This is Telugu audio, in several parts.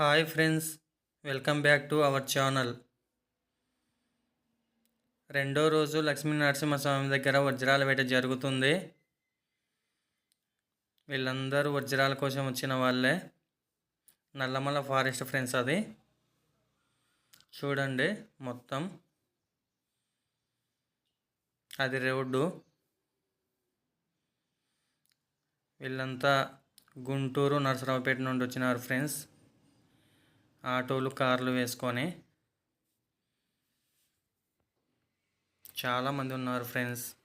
Hi friends welcome back to our channel. రెండో రోజు లక్ష్మీ నరసింహస్వామి దగ్గర వజ్రాల వేట జరుగుతుంది. వీళ్ళందరూ వజ్రాల కోసం వచ్చిన వాళ్ళే. నల్లమల ఫారెస్ట్ ఫ్రెండ్స్ అది. చూడండి మొత్తం. అది రోడ్డు. వీళ్ళంతా గుంటూరు నరసరావుపేట నుండి వచ్చినారు ఫ్రెండ్స్. ఆటోలు కార్లు వేసుకొని చాలామంది ఉన్నారు ఫ్రెండ్స్.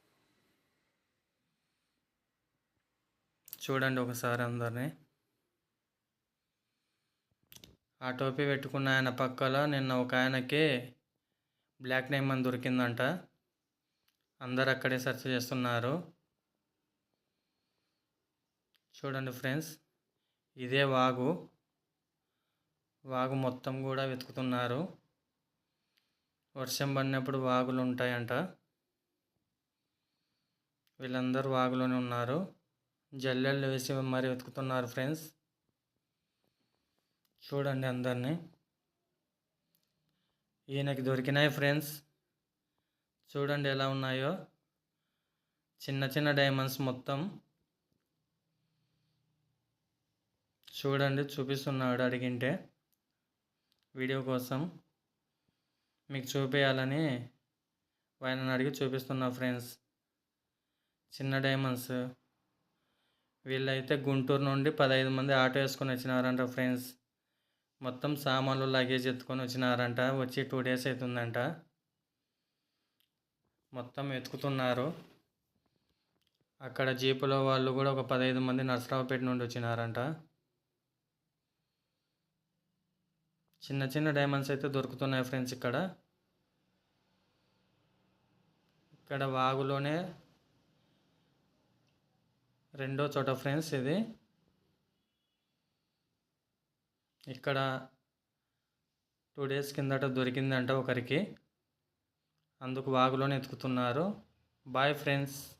చూడండి ఒకసారి అందరినీ. ఆ టోపీ పెట్టుకున్న ఆయన పక్కల నిన్న ఒక ఆయనకి బ్లాక్ నేమ్ అని దొరికిందంట. అందరు అక్కడే సెర్చ్ చేస్తున్నారు. చూడండి ఫ్రెండ్స్ ఇదే వాగు. వాగు మొత్తం కూడా వెతుకుతున్నారు. వర్షం పడినప్పుడు వాగులు ఉంటాయంట. వీళ్ళందరూ వాగులోనే ఉన్నారు. జల్లెళ్ళు వేసి మరి వెతుకుతున్నారు ఫ్రెండ్స్. చూడండి అందరినీ. ఈయనకి దొరికినాయి ఫ్రెండ్స్. చూడండి ఎలా ఉన్నాయో. చిన్న చిన్న డైమండ్స్ మొత్తం. చూడండి చూపిస్తున్నాడు అడిగింటే. వీడియో కోసం మీకు చూపించాలని ఆయనను అడిగి చూపిస్తున్నా ఫ్రెండ్స్. చిన్న డైమండ్స్. వీళ్ళైతే గుంటూరు నుండి పదహైదు మంది ఆటో వేసుకొని వచ్చినారంట ఫ్రెండ్స్. మొత్తం సామాన్లు లగేజ్ ఎత్తుకొని వచ్చినారంట. వచ్చి టూ డేస్ అవుతుందంట. మొత్తం ఎత్తుకుతున్నారు అక్కడ జీపులో వాళ్ళు కూడా ఒక పదహైదు మంది నర్సరావుపేట నుండి వచ్చినారంట. చిన్న చిన్న డైమండ్స్ అయితే దొరుకుతున్నాయి ఫ్రెండ్స్ ఇక్కడ. ఇక్కడ వాగులోనే రెండో చోట ఫ్రెండ్స్ ఇది. ఇక్కడ టూ డేస్ కిందట దొరికిందంట ఒకరికి. అందుకు వాగులోనే ఎత్తుకుతున్నారు. Bye friends